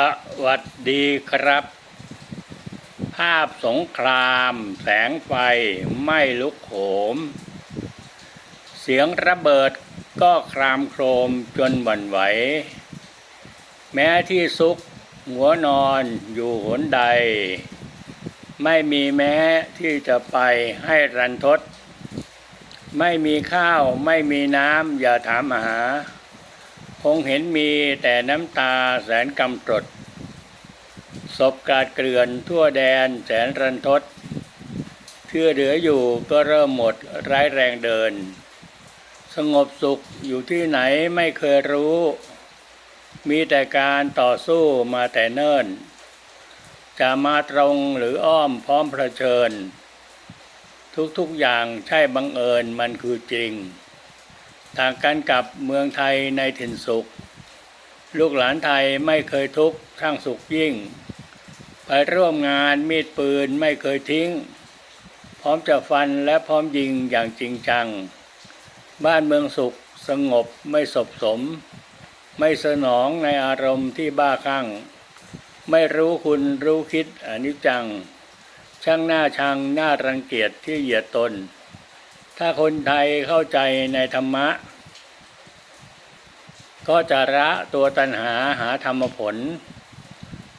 สวัสดีครับ ภาพสงคราม แสงไฟไม่ลุกโหม เสียงระเบิดก็ครามโครมจนหวั่นไหว แม้ที่ซุกหัวนอนอยู่หนใด ไม่มีแม้ที่จะไปให้รันทด ไม่มีข้าวไม่มีน้ำอย่าถามหา คงเห็นมีแต่น้ำตาแสนกำตรดศพกาดเกลื่อนทั่วแดนแสนรันทดเชื่อเหลืออยู่ก็เริ่มหมดร้ายแรงเดิน สงบสุขอยู่ที่ไหนไม่เคยรู้ มีแต่การต่อสู้มาแต่เนิ่น จะมาตรงหรืออ้อมพร้อมเผชิญ ทุกๆอย่างใช่บังเอิญมันคือจริง ต่างกันกับเมืองไทยในถิ่นสุข ลูกหลานไทยไม่เคยทุกข์ทั้งสุขยิ่ง ไปร่วมงานมีดปืนไม่เคยทิ้ง พร้อมจะฟันและพร้อมยิงอย่างจริงจัง บ้านเมืองสุขสงบไม่สบสม ไม่สนองในอารมณ์ที่บ้าคลั่ง ไม่รู้คุณรู้คิดอนิจจัง ช่างหน้าชังหน้ารังเกียจที่เหยียดตน ถ้าคนไทยเข้าใจในธรรมะ ก็จะละตัวตัณหาหาธรรมผล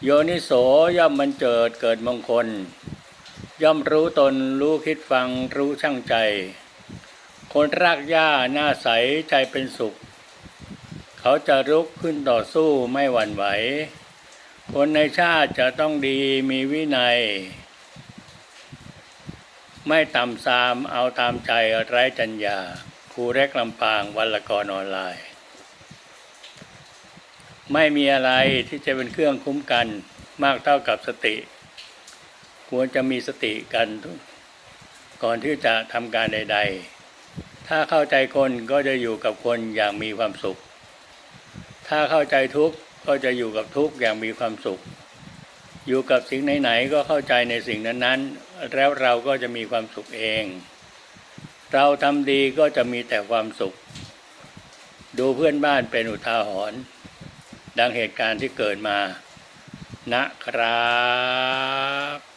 โยนิโสย่อมมันเจิดเกิดมงคล ย่อมรู้ตนรู้คิดฟังรู้ช่างใจ คนรากหญ้าหน้าใสใจเป็นสุข เขาจะรุกขึ้นต่อสู้ไม่หวั่นไหว คนในชาติจะต้องดีมีวินัย ไม่ตำซามเอาตามใจไร้จัญญาครูเร็กลำปางวันละกรออนไลน์ ไม่มีอะไรที่จะเป็นเครื่องคุ้มกันมากเท่ากับสติ ควรจะมีสติกันก่อนที่จะทำการใด ๆ ถ้าเข้าใจคนก็จะอยู่กับคนอย่างมีความสุข ถ้าเข้าใจทุกข์ก็จะอยู่กับทุกข์อย่างมีความสุข อยู่กับสิ่งไหนๆก็เข้าใจในสิ่งนั้นๆ แล้วเราก็จะมีความสุขเอง เราทำดีก็จะมีแต่ความสุข ดูเพื่อนบ้านเป็นอุทาหรณ์ดังเหตุการณ์ที่เกิดมา นะครับ